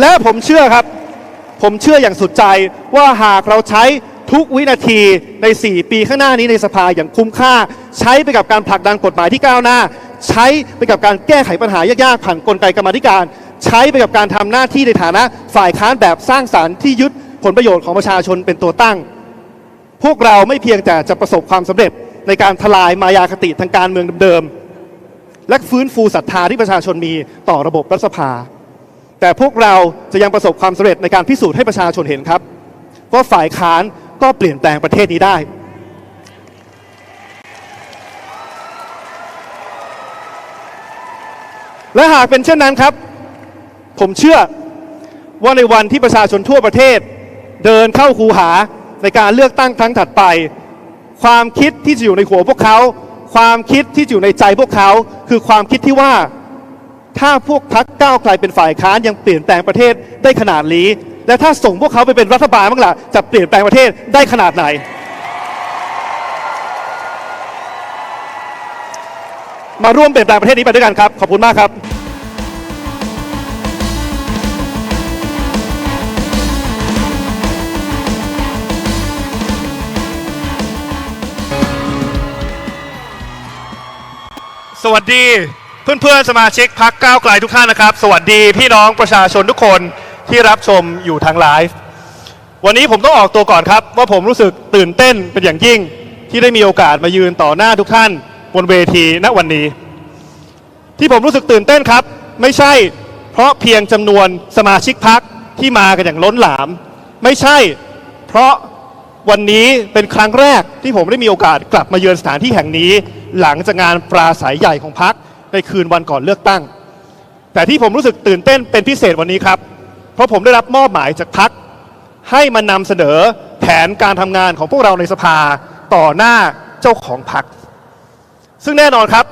และผมเชื่อครับ ผมเชื่ออย่างสุดใจว่าหากเราใช้ทุกวินาทีใน 4 ปีข้างหน้านี้ในสภาอย่างคุ้มค่า ใช้ไปกับการผลักดันกฎหมายที่ก้าวหน้า ใช้ไปกับการแก้ไขปัญหายากๆผ่านกลไกกรรมธิการ ใช้ไปกับการทำหน้าที่ในฐานะฝ่ายค้านแบบสร้างสารรค์ที่ยึดผลประโยชน์ของประชาชนเป็นตัวตั้ง พวกเราไม่เพียงแต่จะประสบความสำเร็จในการทลายมายาคติทางการเมืองเดิมๆและฟื้นฟูศรัทธาที่ประชาชนมีต่อระบบรัฐสภา แต่พวกเราจะยังประสบความสำเร็จในการพิสูจน์ให้ประชาชนเห็นครับว่าฝ่ายค้านก็เปลี่ยนแปลงประเทศนี้ได้ และหากเป็นเช่นนั้นครับ ผมเชื่อว่าในวันที่ประชาชนทั่วประเทศ เดินเข้าคูหาในการเลือกตั้งครั้งถัดไป ความคิดที่จะอยู่ในหัวพวกเขา ความคิดที่อยู่ในใจพวกเขา คือความคิดที่ว่า ถ้าพวกพักก้าวไกลเป็นฝ่ายค้านยังเปลี่ยนแปลงประเทศได้ขนาดนี้ และถ้าส่งพวกเขาไปเป็นรัฐบาลบ้างล่ะจะเปลี่ยนแปลงประเทศได้ขนาดไหน มาร่วมเปลี่ยนแปลงประเทศนี้ไปด้วยกันครับ ขอบคุณมากครับสวัสดี เพื่อนๆสมาชิกพักก้าวไกลทุกท่านนะครับ สวัสดีพี่น้องประชาชนทุกคนที่รับชมอยู่ทางไลฟ์วันนี้ผมต้องออกตัวก่อนครับว่าผมรู้สึกตื่นเต้นเป็นอย่างยิ่งที่ได้มีโอกาสมายืนต่อหน้าทุกท่านบนเวทีณวันนี้ ที่ผมรู้สึกตื่นเต้นครับ ไม่ใช่เพราะเพียงจำนวนสมาชิกพักที่มากันอย่างล้นหลาม ไม่ใช่ เพราะวันนี้เป็นครั้งแรกที่ผมได้มีโอกาสกลับมาเยือนสถานที่แห่งนี้ หลังจากงานปราศัยใหญ่ของพัก ในคืนวันก่อนเลือกตั้ง แต่ที่ผมรู้สึกตื่นเต้นเป็นพิเศษวันนี้ครับ เพราะผมได้รับมอบหมายจากพักให้มานำเสนอแผนการทำงานของพวกเราในสภาต่อหน้าเจ้าของพัก ซึ่งแน่นอนครับ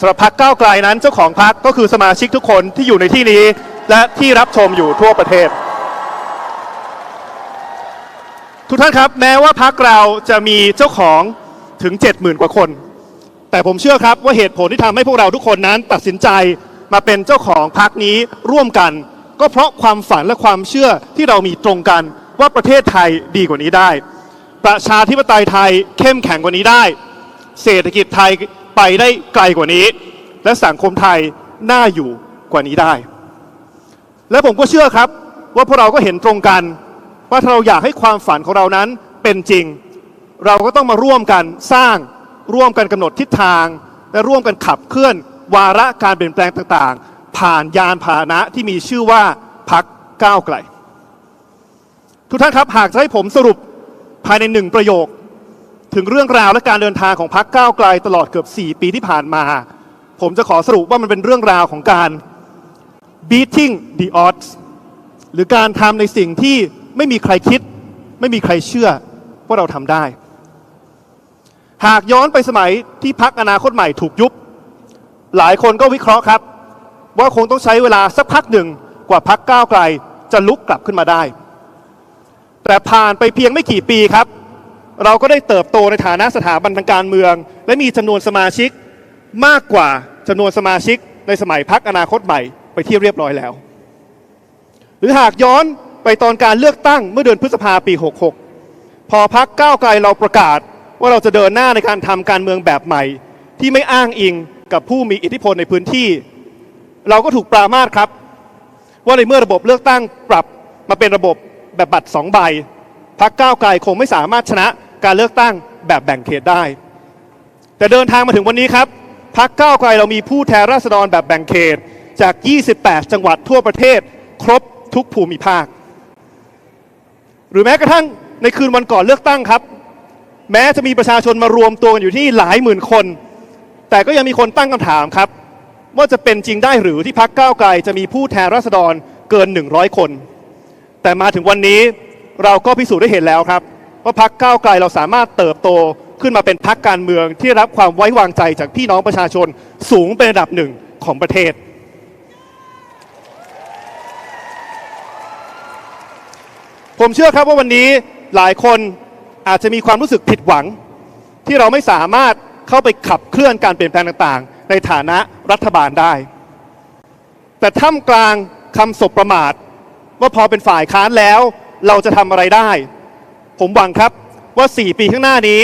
สำหรับพักก้าวไกลนั้นเจ้าของพักก็คือสมาชิกทุกคนที่อยู่ในที่นี้ และที่รับชมอยู่ทั่วประเทศ ทุกท่านครับ แม้ว่าพักเราจะมีเจ้าของถึง 70,000 กว่าคน แต่ผมเชื่อครับว่าเหตุผลที่ทำให้พวกเราทุกคนนั้นตัดสินใจมาเป็นเจ้าของพักนี้ร่วมกัน ก็เพราะความฝันและความเชื่อที่เรามีตรงกันว่าประเทศไทยดีกว่านี้ได้ ประชาธิปไตยไทยเข้มแข็งกว่านี้ได้ เศรษฐกิจไทยไปได้ไกลกว่านี้ และสังคมไทยน่าอยู่กว่านี้ได้ และผมก็เชื่อครับว่าพวกเราก็เห็นตรงกัน ว่าถ้าเราอยากให้ความฝันของเรานั้นเป็นจริง เราก็ต้องมาร่วมกันสร้าง ร่วมกันกำหนดทิศทาง และร่วมกันขับเคลื่อนวาระการเปลี่ยนแปลงต่างๆ ผ่านยานพาหนะที่มีชื่อว่าพักก้าวไกล ทุกท่านครับหากจะให้ผมสรุปภายในหนึ่งประโยค ถึงเรื่องราวและการเดินทางของพักก้าวไกลตลอดเกือบ 4 ปีที่ผ่านมา ผมจะขอสรุปว่ามันเป็นเรื่องราวของการ beating the odds หรือการทำในสิ่งที่ไม่มีใครคิด ไม่มีใครเชื่อว่าเราทำได้ หากย้อนไปสมัยที่พักอนาคตใหม่ถูกยุบ หลายคนก็วิเคราะห์ครับ ว่าคงต้องใช้เวลาสักพักหนึ่งกว่าพักก้าวไกลจะลุกกลับขึ้นมาได้ แต่ผ่านไปเพียงไม่กี่ปีครับ เราก็ได้เติบโตในฐานะสถาบันทางการเมือง และมีจำนวนสมาชิกมากกว่าจำนวนสมาชิกในสมัยพักอนาคตใหม่ไปที่เรียบร้อยแล้ว หรือหากย้อนไปตอนการเลือกตั้งเมื่อเดือนพฤษภาปี 66 พอพักก้าวไกลเราประกาศ ว่าเราจะเดินหน้าในการทำการเมืองแบบใหม่ ที่ไม่อ้างอิงกับผู้มีอิทธิพลในพื้นที่ เราก็ถูกปรามาสครับ ว่าในเมื่อระบบเลือกตั้งปรับมาเป็นระบบแบบบัตรสองใบพักก้าวไกลคงไม่สามารถชนะการเลือกตั้งแบบแบ่งเขตได้ แต่เดินทางมาถึงวันนี้ครับพักก้าวไกลเรามีผู้แทนราษฎรแบบแบ่งเขตจาก 28 จังหวัดทั่วประเทศ ครบทุกภูมิภาค หรือแม้กระทั่งในคืนวันก่อนเลือกตั้งครับ แม้จะมีประชาชนมารวมตัวกันอยู่ที่หลายหมื่นคน แต่ก็ยังมีคนตั้งคำถามครับ ว่าจะเป็นจริงได้หรือที่พักก้าวไกลจะมีผู้แทนราษฎรเกิน 100 คน แต่มาถึงวันนี้เราก็พิสูจน์ได้เห็นแล้วครับ ว่าพักก้าวไกลเราสามารถเติบโตขึ้นมาเป็นพักการเมืองที่รับความไว้วางใจจากพี่น้องประชาชนสูงเป็นระดับหนึ่งของประเทศ ผมเชื่อครับว่าวันนี้หลายคน อาจจะมีความรู้สึกผิดหวัง ที่เราไม่สามารถเข้าไปขับเคลื่อนการเปลี่ยนแปลงต่างๆ ในฐานะรัฐบาลได้ แต่ท่ามกลางคำสบประมาท ว่าพอเป็นฝ่ายค้านแล้ว เราจะทำอะไรได้ ผมหวังครับว่า 4 ปีข้างหน้านี้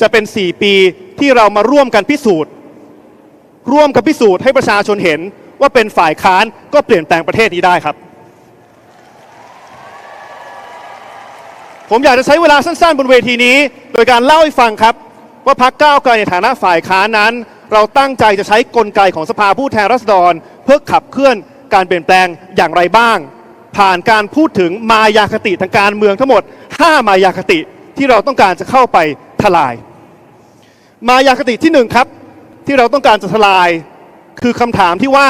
จะเป็น 4 ปีที่เรามาร่วมกันพิสูจน์ ร่วมกันพิสูจน์ให้ประชาชนเห็นว่าเป็นฝ่ายค้านก็เปลี่ยนแปลงประเทศนี้ได้ครับ ผมอยากจะใช้เวลาสั้นๆ บนเวทีนี้ โดยการเล่าให้ฟังครับ ว่าพักก้าวไกลในฐานะฝ่ายค้านนั้น เราตั้งใจจะใช้กลไกของสภาผู้แทนราษฎร เพื่อขับเคลื่อนการเปลี่ยนแปลงอย่างไรบ้าง ผ่านการพูดถึงมายาคติทางการเมืองทั้งหมด 5 มายาคติที่เราต้องการจะเข้าไปทลาย มายาคติที่หนึ่งครับที่เราต้องการจะทลาย คือคำถามที่ว่า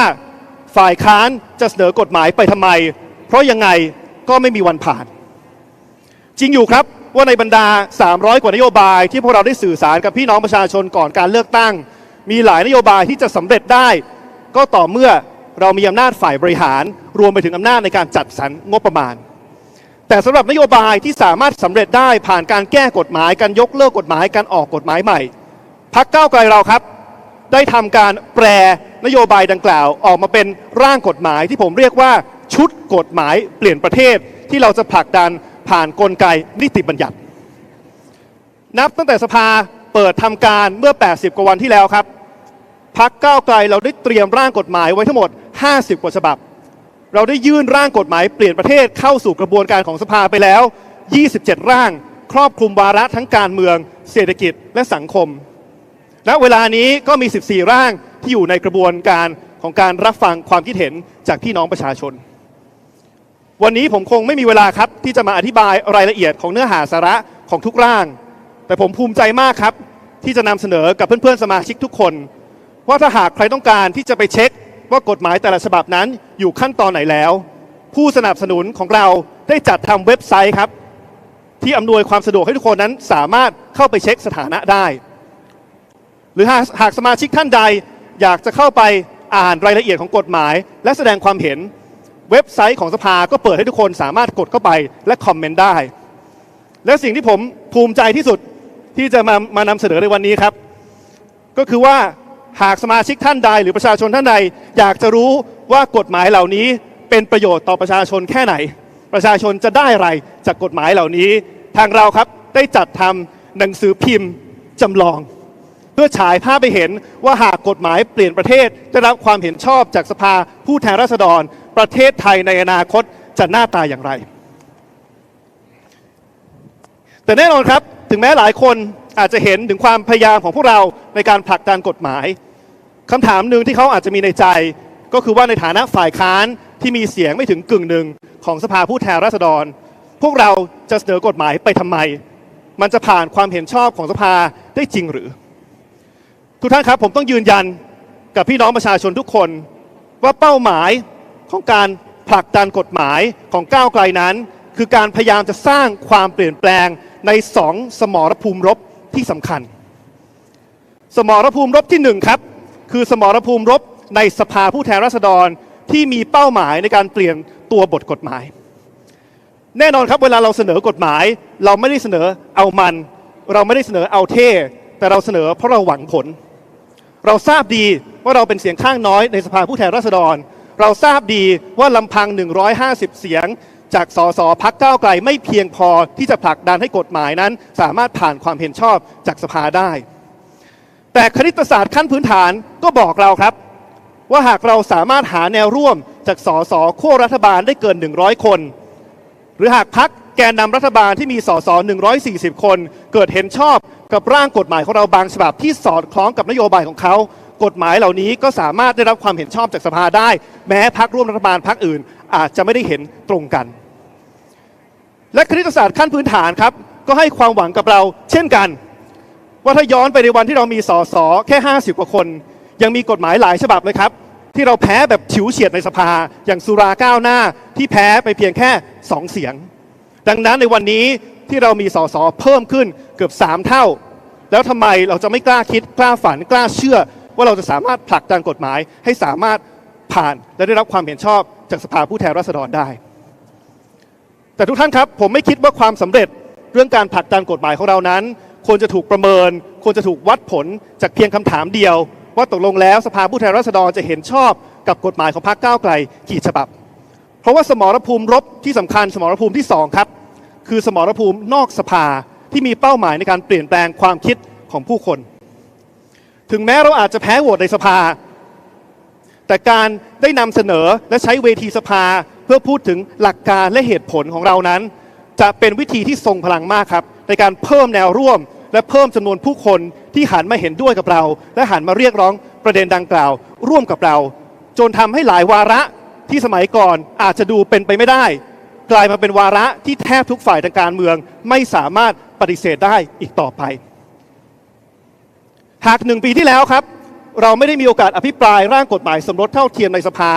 ฝ่ายค้านจะเสนอกฎหมายไปทำไม เพราะยังไงก็ไม่มีวันผ่าน จริงอยู่ครับว่าในบรรดา 300 กว่านโยบายที่พวกเราได้สื่อสารกับพี่น้องประชาชนก่อนการเลือกตั้ง มีหลายนโยบายที่จะสำเร็จได้ ก็ต่อเมื่อเรามีอำนาจฝ่ายบริหาร รวมไปถึงอำนาจในการจัดสรรงบประมาณ แต่สำหรับนโยบายที่สามารถสำเร็จได้ผ่านการแก้กฎหมายการยกเลิกกฎหมายการออกกฎหมายใหม่พักก้าวไกลเราครับ ได้ทำการแปรนโยบายดังกล่าวออกมาเป็นร่างกฎหมายที่ผมเรียกว่าชุดกฎหมายเปลี่ยนประเทศที่เราจะผลักดัน ผ่านกลไกนิติบัญญัติ นับตั้งแต่สภาเปิดทำการเมื่อ 80 กว่าวันที่แล้วครับพักก้าวไกลเราได้เตรียมร่างกฎหมายไว้ทั้งหมด 50 กว่าฉบับ เราได้ยื่นร่างกฎหมายเปลี่ยนประเทศเข้าสู่กระบวนการของสภาไปแล้ว 27 ร่าง ครอบคลุมวาระทั้งการเมือง เศรษฐกิจและสังคม ณ เวลานี้ก็มี 14 ร่างที่อยู่ในกระบวนการของการรับฟังความคิดเห็นจากพี่น้องประชาชน วันนี้ผมคงไม่มีเวลาครับ ที่จะมาอธิบายรายละเอียดของเนื้อหาสาระของทุกร่าง แต่ผมภูมิใจมากครับ ที่จะนำเสนอกับเพื่อนๆสมาชิกทุกคน ว่าถ้าหากใครต้องการที่จะไปเช็คว่ากฎหมายแต่ละฉบับนั้นอยู่ขั้นตอนไหนแล้ว ผู้สนับสนุนของเราได้จัดทำเว็บไซต์ครับ ที่อำนวยความสะดวกให้ทุกคนนั้นสามารถเข้าไปเช็คสถานะได้ หรือหากหากสมาชิกท่านใดอยากจะเข้าไปอ่านรายละเอียดของกฎหมาย และแสดงความเห็น เว็บไซต์ของสภาก็เปิดให้ทุกคนสามารถกดเข้าไปและคอมเมนต์ได้ และสิ่งที่ผมภูมิใจที่สุดที่จะมามานำเสนอในวันนี้ครับ ก็คือว่าหากสมาชิกท่านใดหรือประชาชนท่านใด อยากจะรู้ว่ากฎหมายเหล่านี้เป็นประโยชน์ต่อประชาชนแค่ไหน ประชาชนจะได้อะไรจากกฎหมายเหล่านี้ ทางเราครับได้จัดทำหนังสือพิมพ์จำลอง เพื่อฉายภาพไปเห็นว่าหากกฎหมายเปลี่ยนประเทศได้รับความเห็นชอบจากสภาผู้แทนราษฎร ประเทศไทยในอนาคตจะหน้าตาอย่างไร แต่แน่นอนครับถึงแม้หลายคนอาจจะเห็นถึงความพยายามของพวกเราในการผลักดันกฎหมายคำถามหนึ่งที่เขาอาจจะมีในใจ ก็คือว่าในฐานะฝ่ายค้านที่มีเสียงไม่ถึงกึ่งหนึ่งของสภาผู้แทนราษฎร พวกเราจะเสนอกฎหมายไปทำไม มันจะผ่านความเห็นชอบของสภาได้จริงหรือ ทุกท่านครับผมต้องยืนยันกับพี่น้องประชาชนทุกคน ว่าเป้าหมายของการผลักดันกฎหมายของก้าวไกลนั้น คือการพยายามจะสร้างความเปลี่ยนแปลงในสองสมรภูมิรบที่สำคัญ สมรภูมิรบที่หนึ่งครับ คือสมรภูมิรบในสภาผู้แทนราษฎรที่มีเป้าหมายในการเปลี่ยนตัวบทกฎหมาย แน่นอนครับเวลาเราเสนอกฎหมาย เราไม่ได้เสนอเอามัน เราไม่ได้เสนอเอาเท่ แต่เราเสนอเพราะเราหวังผล เราทราบดีว่าเราเป็นเสียงข้างน้อยในสภาผู้แทนราษฎร เราทราบดีว่าลำพัง 150 เสียง จากสสพักก้าวไกลไม่เพียงพอที่จะผลักดันให้กฎหมายนั้น สามารถผ่านความเห็นชอบจากสภาได้ แต่คณิตศาสตร์ขั้นพื้นฐานก็บอกเราครับ ว่าหากเราสามารถหาแนวร่วมจากสสขั้วรัฐบาลได้เกิน 100 คน หรือหากพักแกนนำรัฐบาลที่มีสส140 คน เกิดเห็นชอบ กับร่างกฎหมายของเราบางฉบับที่สอดคล้องกับนโยบายของเขา กฎหมายเหล่านี้ก็สามารถได้รับความเห็นชอบจากสภาได้ แม้พักร่วมรัฐบาลพักอื่น อาจจะไม่ได้เห็นตรงกัน และคณิตศาสตร์ขั้นพื้นฐานครับ ก็ให้ความหวังกับเราเช่นกัน ว่าถ้าย้อนไปในวันที่เรามีสสแค่ 50 กว่าคน ยังมีกฎหมายหลายฉบับเลยครับ ที่เราแพ้แบบฉิวเฉียดในสภา อย่างสุราก้าวหน้าที่แพ้ไปเพียงแค่ 2 เสียง ดังนั้นในวันนี้ที่เรามีสสเพิ่มขึ้นเกือบ 3 เท่า แล้วทำไมเราจะไม่กล้าคิดกล้าฝันกล้าเชื่อ ว่าเราจะสามารถผลักดันกฎหมาย ให้สามารถผ่านและได้รับความเห็นชอบจากสภาผู้แทนราษฎรได้ แต่ทุกท่านครับ ผมไม่คิดว่าความสำเร็จเรื่องการผลักดันกฎหมายของเรานั้น ควรจะถูกประเมิน ควรจะถูกวัดผลจากเพียงคำถามเดียว ว่าตกลงแล้วสภาผู้แทนราษฎรจะเห็นชอบกับกฎหมายของพรรคก้าวไกลกี่ฉบับ เพราะว่าสมรภูมิรบที่สำคัญสมรภูมิที่สองครับคือสมรภูมินอกสภา ที่มีเป้าหมายในการเปลี่ยนแปลงความคิดของผู้คน ถึงแม้เราอาจจะแพ้โหวตในสภา แต่การได้นำเสนอและใช้เวทีสภาเพื่อพูดถึงหลักการและเหตุผลของเรานั้น จะเป็นวิธีที่ทรงพลังมากครับ ในการเพิ่มแนวร่วม และเพิ่มจำนวนผู้คนที่หันมาเห็นด้วยกับเรา และหันมาเรียกร้องประเด็นดังกล่าว ร่วมกับเรา จนทำให้หลายวาระที่สมัยก่อนอาจจะดูเป็นไปไม่ได้ กลายมาเป็นวาระที่แทบทุกฝ่ายทางการเมือง ไม่สามารถ ปฏิเสธได้อีกต่อไป หากหนึ่งปีที่แล้วครับ เราไม่ได้มีโอกาสอภิปรายร่างกฎหมายสมรสเท่าเทียมในสภา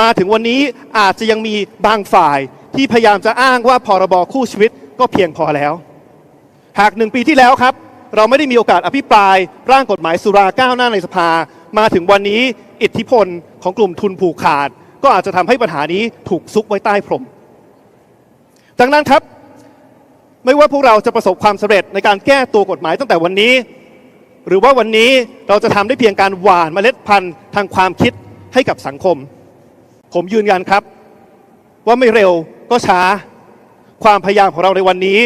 มาถึงวันนี้อาจจะยังมีบางฝ่ายที่พยายามจะอ้างว่าพรบคู่ชีวิตก็เพียงพอแล้ว หากหนึ่งปีที่แล้วครับ เราไม่ได้มีโอกาสอภิปรายร่างกฎหมายสุราก้าวหน้าในสภา มาถึงวันนี้อิทธิพลของกลุ่มทุนผูกขาด ก็อาจจะทำให้ปัญหานี้ถูกซุกไว้ใต้พรมดังนั้นครับ ไม่ว่าพวกเราจะประสบความสำเร็จในการแก้ตัวกฎหมายตั้งแต่วันนี้ หรือว่าวันนี้เราจะทำได้เพียงการหว่านเมล็ดพันธุ์ทางความคิดให้กับสังคม ผมยืนยันครับ ว่าไม่เร็วก็ช้า ความพยายามของเราในวันนี้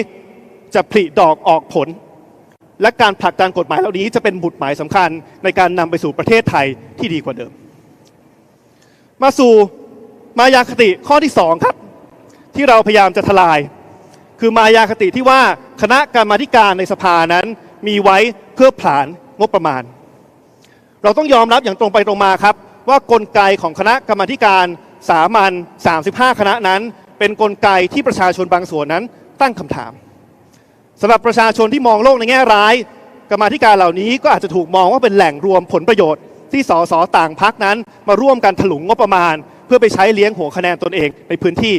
จะผลิดอกออกผล และการผลักดันกฎหมายเหล่านี้จะเป็นบุตรหมายสำคัญในการนำไปสู่ประเทศไทยที่ดีกว่าเดิม มาสู่มายาคติข้อที่สองครับ ที่เราพยายามจะทลาย คือมายาคติที่ว่าคณะกรรมาธิการในสภานั้นมีไว้เพื่อผลานงบประมาณ เราต้องยอมรับอย่างตรงไปตรงมาครับ ว่ากลไกของคณะกรรมาธิการสามัญ35 คณะนั้น เป็นกลไกที่ประชาชนบางส่วนนั้นตั้งคำถามสำหรับประชาชนที่มองโลกในแง่ร้าย กรรมาธิการเหล่านี้ก็อาจจะถูกมองว่าเป็นแหล่งรวมผลประโยชน์ ที่สสต่างพักนั้นมาร่วมกันถลุงงบประมาณ เพื่อไปใช้เลี้ยงหัวคะแนนตนเองในพื้นที่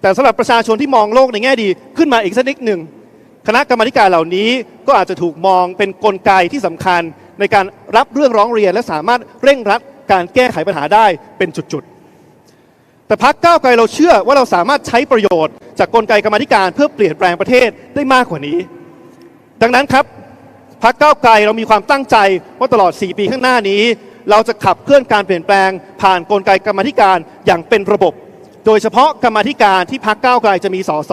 แต่สำหรับประชาชนที่มองโลกในแง่ดีขึ้นมาอีกสักนิดหนึ่งคณะกรรมการเหล่านี้ก็อาจจะถูกมองเป็นกลไกที่สำคัญ ในการรับเรื่องร้องเรียนและสามารถเร่งรัดการแก้ไขปัญหาได้เป็นจุดๆ แต่พักก้าวไกลเราเชื่อว่าเราสามารถใช้ประโยชน์ จากกลไกกรรมธิการเพื่อเปลี่ยนแปลงประเทศได้มากกว่านี้ ดังนั้นครับพักก้าวไกลเรามีความตั้งใจว่าตลอด 4 ปีข้างหน้านี้ เราจะขับเคลื่อนการเปลี่ยนแปลงผ่านกลไกกรรมธิการอย่างเป็นระบบ โดยเฉพาะกรรมธิการที่พักก้าวไกลจะมีสส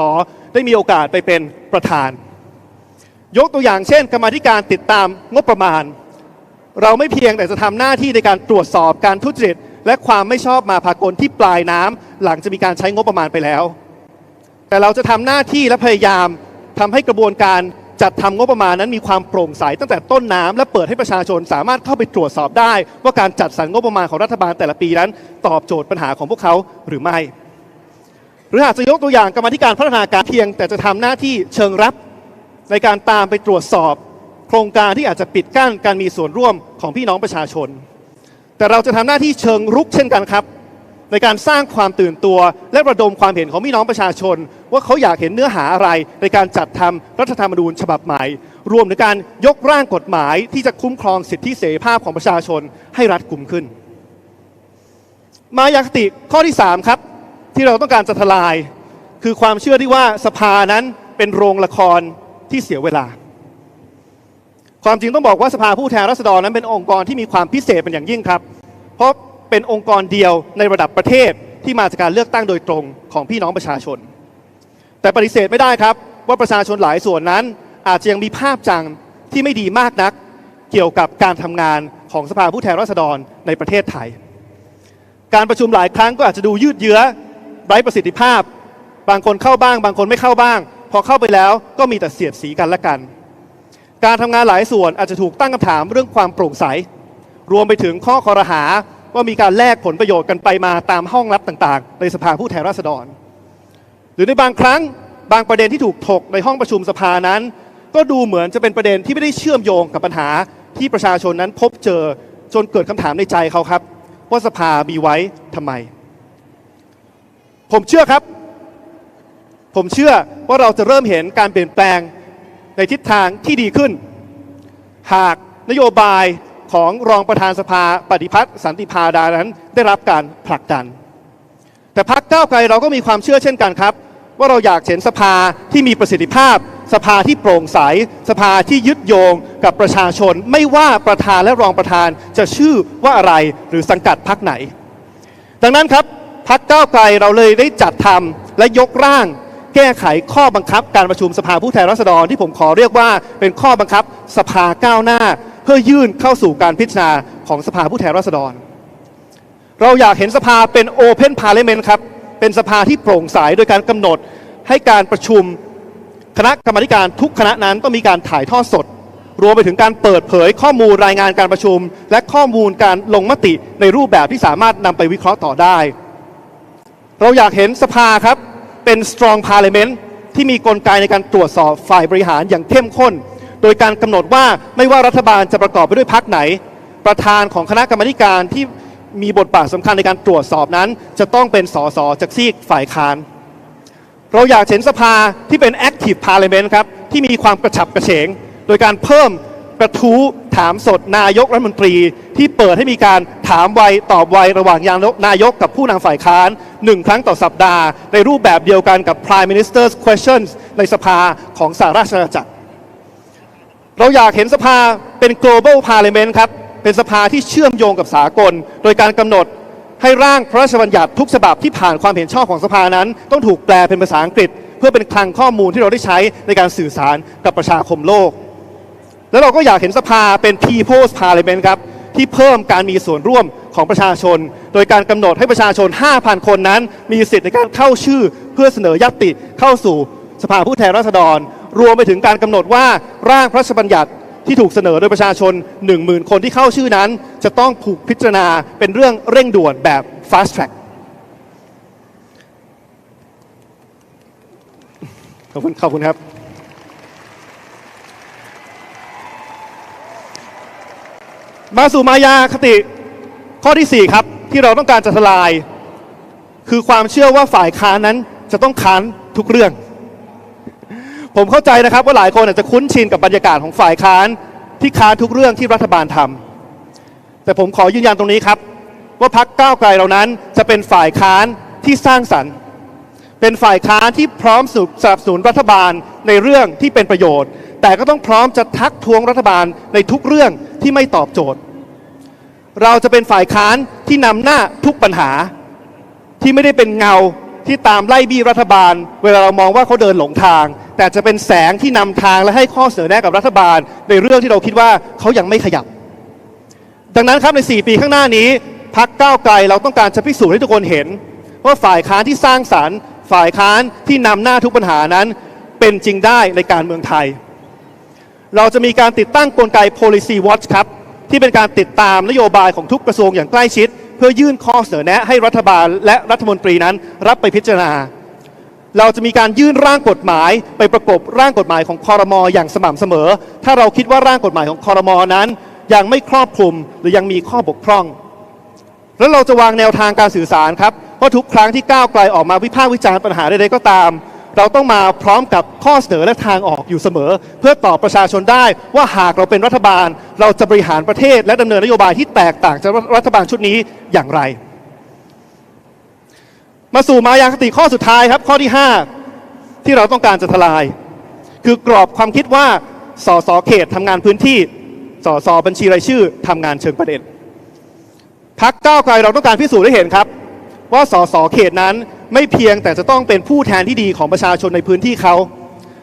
ได้มีโอกาสไปเป็นประธาน ยกตัวอย่างเช่น กรรมธิการติดตามงบประมาณ เราไม่เพียงแต่จะทำหน้าที่ในการตรวจสอบการทุจริต และความไม่ชอบมาพากลที่ปลายน้ำหลังจะมีการใช้งบประมาณไปแล้ว แต่เราจะทำหน้าที่และพยายามทำให้กระบวนการ จัดทำงบประมาณนั้นมีความโปร่งใสตั้งแต่ต้นน้ำและเปิดให้ประชาชนสามารถเข้าไปตรวจสอบได้ ว่าการจัดสรรงบประมาณของรัฐบาลแต่ละปีนั้น ตอบโจทย์ปัญหาของพวกเขาหรือไม่ หรืออาจจะยกตัวอย่างกรรมาธิการพัฒนาการเพียง แต่จะทำหน้าที่เชิงรับในการตามไปตรวจสอบ โครงการที่อาจจะปิดกั้นการมีส่วนร่วมของพี่น้องประชาชน แต่เราจะทำหน้าที่เชิงรุกเช่นกันครับ ในการสร้างความตื่นตัว และระดมความเห็นของพี่น้องประชาชน ว่าเขาอยากเห็นเนื้อหาอะไร ในการจัดทำรัฐธรรมนูญฉบับใหม่ รวมในการยกร่างกฎหมายที่จะคุ้มครองสิทธิเสรีภาพของประชาชนให้รัดกุมขึ้น มายาคติข้อที่ 3 ครับ ที่เราต้องการจะทลาย คือความเชื่อที่ว่าสภานั้นเป็นโรงละครที่เสียเวลา ความจริงต้องบอกว่าสภาผู้แทนราษฎรนั้นเป็นองค์กรที่มีความพิเศษเป็นอย่างยิ่งครับ เพราะ เป็นองค์กรเดียวในระดับประเทศที่มาจากการเลือกตั้งโดยตรงของพี่น้องประชาชน แต่ปฏิเสธไม่ได้ครับว่าประชาชนหลายส่วนนั้น อาจจะยังมีภาพจำที่ไม่ดีมากนัก เกี่ยวกับการทำงานของสภาผู้แทนราษฎรในประเทศไทย การประชุมหลายครั้งก็อาจจะดูยืดเยื้อไร้ประสิทธิภาพ บางคนเข้าบ้าง บางคนไม่เข้าบ้าง พอเข้าไปแล้วก็มีแต่เสียดสีกันและกัน การทำงานหลายส่วนอาจจะถูกตั้งคำถามเรื่องความโปร่งใส รวมไปถึงข้อคอรหา ว่ามีการแลกผลประโยชน์กันไปมาตามห้องลับต่างๆ ในสภาผู้แทนราษฎร หรือในบางครั้งบางประเด็นที่ถูกถกในห้องประชุมสภานั้น ก็ดูเหมือนจะเป็นประเด็นที่ไม่ได้เชื่อมโยงกับปัญหาที่ประชาชนนั้นพบเจอจนเกิดคำถามในใจเขาครับ ว่าสภามีไว้ทำไม ผมเชื่อครับ ผมเชื่อว่าเราจะเริ่มเห็นการเปลี่ยนแปลงในทิศทางที่ดีขึ้น หากนโยบาย ของรองประธานสภาปฏิพัฒน์สันติพาดานั้นได้รับการผลักดัน แต่พักก้าวไกลเราก็มีความเชื่อเช่นกันครับ ว่าเราอยากเห็นสภาที่มีประสิทธิภาพ สภาที่โปร่งใส สภาที่ยึดโยงกับประชาชน ไม่ว่าประธานและรองประธานจะชื่อว่าอะไรหรือสังกัดพักไหน ดังนั้นครับพักก้าวไกลเราเลยได้จัดทำและยกร่างแก้ไขข้อบังคับการประชุมสภาผู้แทนราษฎรที่ผมขอเรียกว่าเป็นข้อบังคับสภาก้าวหน้า เพื่อยื่นเข้าสู่การพิจารณาของสภาผู้แทนราษฎร เราอยากเห็นสภาเป็น Open Parliament ครับ เป็นสภาที่โปร่งใสโดยการกำหนดให้การประชุมคณะกรรมการทุกคณะนั้นต้องมีการถ่ายทอดสด รวมไปถึงการเปิดเผยข้อมูลรายงานการประชุม และข้อมูลการลงมติในรูปแบบที่สามารถนำไปวิเคราะห์ต่อได้ เราอยากเห็นสภาครับเป็น strong parliament ที่มีกลไกในการตรวจสอบฝ่ายบริหารอย่างเข้มข้น โดยการกำหนดว่าไม่ว่ารัฐบาลจะประกอบไปด้วยพรรคไหน ประธานของคณะกรรมการที่มีบทบาทสำคัญในการตรวจสอบนั้น จะต้องเป็นสสจากซีกฝ่ายค้าน เราอยากเห็นสภาที่เป็น active parliament ครับ ที่มีความกระฉับกระเฉง โดยการเพิ่มกระทู้ถามสดนายกรัฐมนตรี ที่เปิดให้มีการถามไวตอบไวระหว่างนายกกับผู้นำฝ่ายค้านหนึ่งครั้งต่อสัปดาห์ ในรูปแบบเดียวกันกับ Prime Minister's Questions ในสภาของสหราชอาณาจักร เราอยากเห็นสภาเป็น global parliament ครับ เป็นสภาที่เชื่อมโยงกับสากล โดยการกำหนดให้ร่างพระราชบัญญัติทุกฉบับที่ผ่านความเห็นชอบของสภานั้น ต้องถูกแปลเป็นภาษาอังกฤษ เพื่อเป็นคลังข้อมูลที่เราได้ใช้ในการสื่อสารกับประชาคมโลก แล้วเราก็อยากเห็นสภาเป็น People's Parliament ครับที่เพิ่มการมีส่วนร่วมของประชาชน โดยการกำหนดให้ประชาชน 5,000 คนนั้น มีสิทธิ์ในการเข้าชื่อเพื่อเสนอยัตติเข้าสู่สภาผู้แทนราษฎร รวมไปถึงการกำหนดว่าร่างพระราชบัญญัติที่ถูกเสนอโดยประชาชน 10,000 คนที่เข้าชื่อนั้น จะต้องถูกพิจารณาเป็นเรื่องเร่งด่วนแบบ fast track ขอบคุณขอบคุณครับ มาสู่มายาคติข้อที่ 4 ครับ ที่เราต้องการจะทลาย คือความเชื่อว่าฝ่ายค้านนั้นจะต้องค้านทุกเรื่อง ผมเข้าใจนะครับว่าหลายคนอาจจะคุ้นชินกับบรรยากาศของฝ่ายค้านที่ค้านทุกเรื่องที่รัฐบาลทำแต่ผมขอยืนยันตรงนี้ครับ ว่าพักก้าวไกลเรานั้นจะเป็นฝ่ายค้านที่สร้างสรรค์ เป็นฝ่ายค้านที่พร้อมสนับสนุนรัฐบาลในเรื่องที่เป็นประโยชน์ แต่ก็ต้องพร้อมจะทักท้วงรัฐบาลในทุกเรื่องที่ไม่ตอบโจทย์ เราจะเป็นฝ่ายค้านที่นำหน้าทุกปัญหาที่ไม่ได้เป็นเงา ที่ตามไล่บี้รัฐบาล เวลาเรามองว่าเขาเดินหลงทาง แต่จะเป็นแสงที่นำทางและให้ข้อเสนอแนะกับรัฐบาล ในเรื่องที่เราคิดว่าเขายังไม่ขยับ ดังนั้นครับใน 4 ปีข้างหน้านี้พักก้าวไกลเราต้องการจะพิสูจน์ให้ทุกคนเห็น ว่าฝ่ายค้านที่สร้างสรรค์ ฝ่ายค้านที่นำหน้าทุกปัญหานั้นเป็นจริงได้ในการเมืองไทย เราจะมีการติดตั้งกลไก policy watch ครับที่เป็นการติดตามนโยบายของทุกกระทรวงอย่างใกล้ชิด เพื่อยื่นข้อเสนอแนะให้รัฐบาลและรัฐมนตรีนั้นรับไปพิจารณา เราจะมีการยื่นร่างกฎหมาย ไปประกบร่างกฎหมายของคอรมออย่างสม่ำเสมอ ถ้าเราคิดว่าร่างกฎหมายของคอรมอนั้น ยังไม่ครอบคลุมหรือยังมีข้อบกพร่อง แล้วเราจะวางแนวทางการสื่อสารครับว่าะทุกครั้งที่ก้าวไกลออกมาวิพากษ์วิจารณ์ปัญหาใดๆก็ตาม เราต้องมาพร้อมกับข้อเสนอและทางออกอยู่เสมอ เพื่อตอบประชาชนได้ว่าหากเราเป็นรัฐบาล เราจะบริหารประเทศ และดำเนินนโยบายที่แตกต่างจากรัฐบาลชุดนี้อย่างไร มาสู่มายาคติข้อสุดท้ายครับข้อที่ 5 ที่เราต้องการจะทลาย คือกรอบความคิดว่าสสเขตทำงานพื้นที่สสบัญชีรายชื่อทำงานเชิงประเด็นพักก้าวไกลเราต้องการพิสูจน์ให้เห็นครับ ว่าสสเขตนั้น ไม่เพียงแต่จะต้องเป็นผู้แทนที่ดีของประชาชนในพื้นที่เขา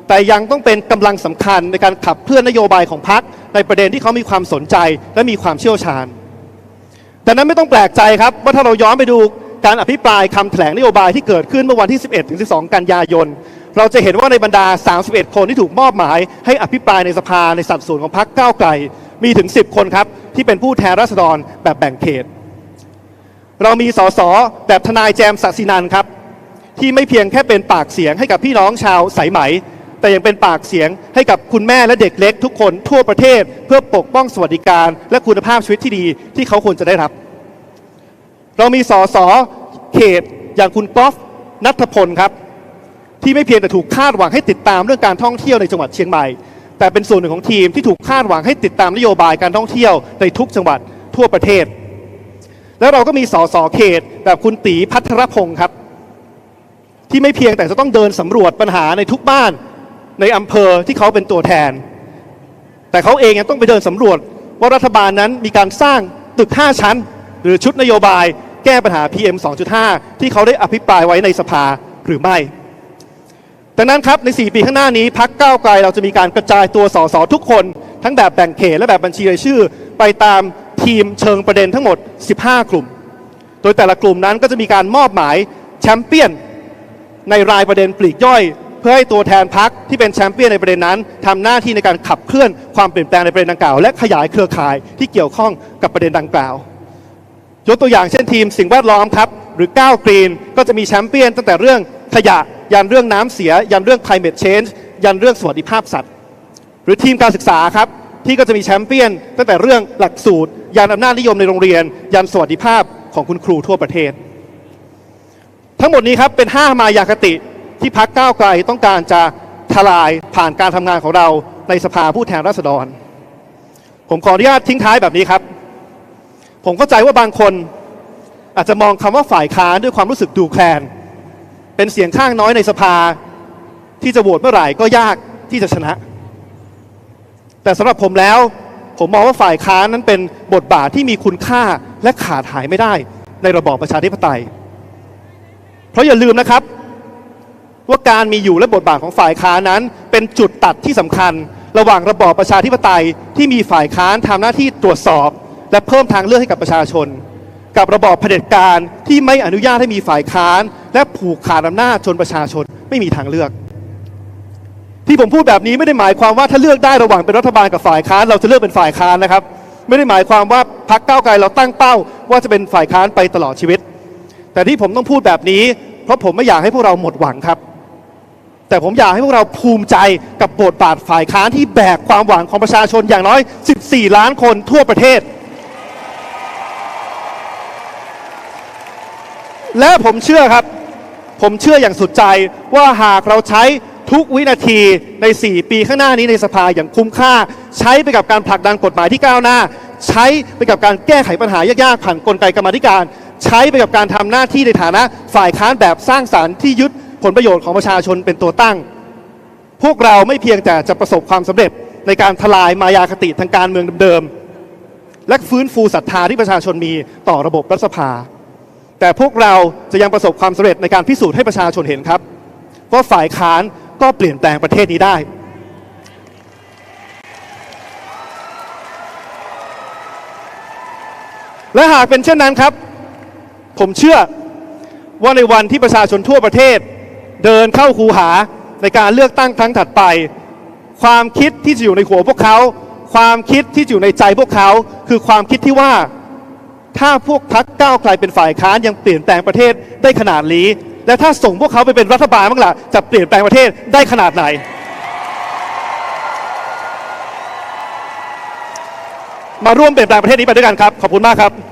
แต่ยังต้องเป็นกำลังสำคัญในการขับเคลื่อนนโยบายของพักในประเด็นที่เขามีความสนใจและมีความเชี่ยวชาญแต่นั้นไม่ต้องแปลกใจครับว่าถ้าเราย้อนไปดูการอภิปรายคำแถลงนโยบายที่เกิดขึ้นเมื่อวันที่ 11ถึง12 กันยายน เราจะเห็นว่าในบรรดา 31 คนที่ถูกมอบหมาย ให้อภิปรายในสภาในสัดส่วนของพรรคก้าวไกล มีถึง 10 คนครับที่เป็นผู้แทนราษฎรแบบแบ่งเขต เรามีสสแบบทนายแจมศักสินันครับ ที่ไม่เพียงแค่เป็นปากเสียงให้กับพี่น้องชาวสายไหม แต่ยังเป็นปากเสียงให้กับคุณแม่และเด็กเล็กทุกคนทั่วประเทศ เพื่อปกป้องสวัสดิการ และคุณภาพชีวิตที่ดีที่เขาควรจะได้รับ เรามีสสเขตอย่างคุณก๊อฟนัทพลครับ ที่ไม่เพียงแต่ถูกคาดหวังให้ติดตามเรื่องการท่องเที่ยวในจังหวัดเชียงใหม่ แต่เป็นส่วนหนึ่งของทีมที่ถูกคาดหวังให้ติดตามนโยบายการท่องเที่ยวในทุกจังหวัดทั่วประเทศ แล้วเราก็มีสสเขตแบบคุณตีพัทรพงศ์ครับ ที่ไม่เพียงแต่จะต้องเดินสำรวจปัญหาในทุกบ้านในอำเภอที่เขาเป็นตัวแทน แต่เขาเองยังต้องไปเดินสำรวจว่ารัฐบาลนั้นมีการสร้างตึก 5 ชั้น หรือชุดนโยบายแก้ปัญหา PM 2.5 ที่เขาได้อภิปรายไว้ในสภาหรือไม่ดังนั้นครับใน 4 ปีข้างหน้านี้พักก้าวไกลเราจะมีการกระจายตัวสสทุกคน ทั้งแบบแบ่งเขตและแบบบัญชีรายชื่อ ไปตาม ทีมเชิงประเด็นทั้งหมด 15 กลุ่ม โดยแต่ละกลุ่มนั้นก็จะมีการมอบหมายแชมเปี้ยนในรายประเด็นปลีกย่อย เพื่อให้ตัวแทนพักที่เป็นแชมเปี้ยนในประเด็นนั้นทำหน้าที่ในการขับเคลื่อนความเปลี่ยนแปลงในประเด็นดังกล่าวและขยายเครือข่ายที่เกี่ยวข้องกับประเด็นดังกล่าวยกตัวอย่างเช่นทีมสิ่งแวดล้อมครับหรือก้าวกรีนก็จะมีแชมเปี้ยนตั้งแต่เรื่องขยะยันเรื่องน้ำเสีย ยันเรื่อง climate change ยันเรื่องสวัสดิภาพสัตว์ หรือทีมการศึกษาครับ ที่ก็จะมีแชมเปี้ยน ตั้งแต่เรื่องหลักสูตรยันอำนาจนิยมในโรงเรียนยันสวัสดิภาพของคุณครูทั่วประเทศ ทั้งหมดนี้ครับเป็น 5 มายาคติที่พักก้าวไกลต้องการจะทลายผ่านการทำงานของเราในสภาผู้แทนราษฎร ผมขออนุญาตทิ้งท้ายแบบนี้ครับ ผมเข้าใจว่าบางคนอาจจะมองคำว่าฝ่ายค้านด้วยความรู้สึกดูแคลน เป็นเสียงข้างน้อยในสภาที่จะโหวตเมื่อไหร่ก็ยากที่จะชนะ แต่สำหรับผมแล้ว ผมมองว่าฝ่ายค้านนั้นเป็นบทบาทที่มีคุณค่าและขาดหายไม่ได้ในระบอบประชาธิปไตย เพราะอย่าลืมนะครับ ว่าการมีอยู่และบทบาทของฝ่ายค้านนั้น เป็นจุดตัดที่สำคัญ ระหว่างระบอบประชาธิปไตยที่มีฝ่ายค้านทำหน้าที่ตรวจสอบ และเพิ่มทางเลือกให้กับประชาชน กับระบอบเผด็จการที่ไม่อนุญาตให้มีฝ่ายค้าน และผูกขาดอำนาจจนประชาชนไม่มีทางเลือก ที่ผมพูดแบบนี้ไม่ได้หมายความว่าถ้าเลือกได้ระหว่างเป็นรัฐบาลกับฝ่ายค้านเราจะเลือกเป็นฝ่ายค้านนะครับ ไม่ได้หมายความว่าพรรคก้าวไกลเราตั้งเป้า ว่าจะเป็นฝ่ายค้านไปตลอดชีวิต แต่ที่ผมต้องพูดแบบนี้ เพราะผมไม่อยากให้พวกเราหมดหวังครับ แต่ผมอยากให้พวกเราภูมิใจกับบทบาทฝ่ายค้านที่แบกความหวังของประชาชนอย่างน้อย 14 ล้านคนทั่วประเทศ และผมเชื่อครับ ผมเชื่ออย่างสุดใจว่าหากเราใช้ ทุกวินาทีใน 4 ปีข้างหน้านี้ในสภาอย่างคุ้มค่า ใช้ไปกับการผลักดันกฎหมายที่ก้าวหน้า ใช้ไปกับการแก้ไขปัญหายากๆผ่านกลไกกรรมธิการ ใช้ไปกับการทำหน้าที่ในฐานะฝ่ายค้านแบบสร้างสารรค์ที่ยึดผลประโยชน์ของประชาชนเป็นตัวตั้ง พวกเราไม่เพียงแต่จะประสบความสำเร็จในการทลายมายาคติทางการเมืองเดิมๆและฟื้นฟูศรัทธาที่ประชาชนมีต่อระบบรัฐสภา แต่พวกเราจะยังประสบความสำเร็จในการพิสูจน์ให้ประชาชนเห็นครับว่าฝ่ายค้าน ก็เปลี่ยนแปลงประเทศนี้ได้และหากเป็นเช่นนั้นครับ ผมเชื่อว่าในวันที่ประชาชนทั่วประเทศ เดินเข้าคูหาในการเลือกตั้งครั้งถัดไป ความคิดที่จะอยู่ในหัวพวกเขา ความคิดที่อยู่ในใจพวกเขา คือความคิดที่ว่า ถ้าพวกพักก้าวไกลเป็นฝ่ายค้านยังเปลี่ยนแปลงประเทศได้ขนาดนี้ และถ้าส่งพวกเขาไปเป็นรัฐบาลบ้างล่ะจะเปลี่ยนแปลงประเทศได้ขนาดไหน มาร่วมเปลี่ยนแปลงประเทศนี้ไปด้วยกันครับ ขอบคุณมากครับ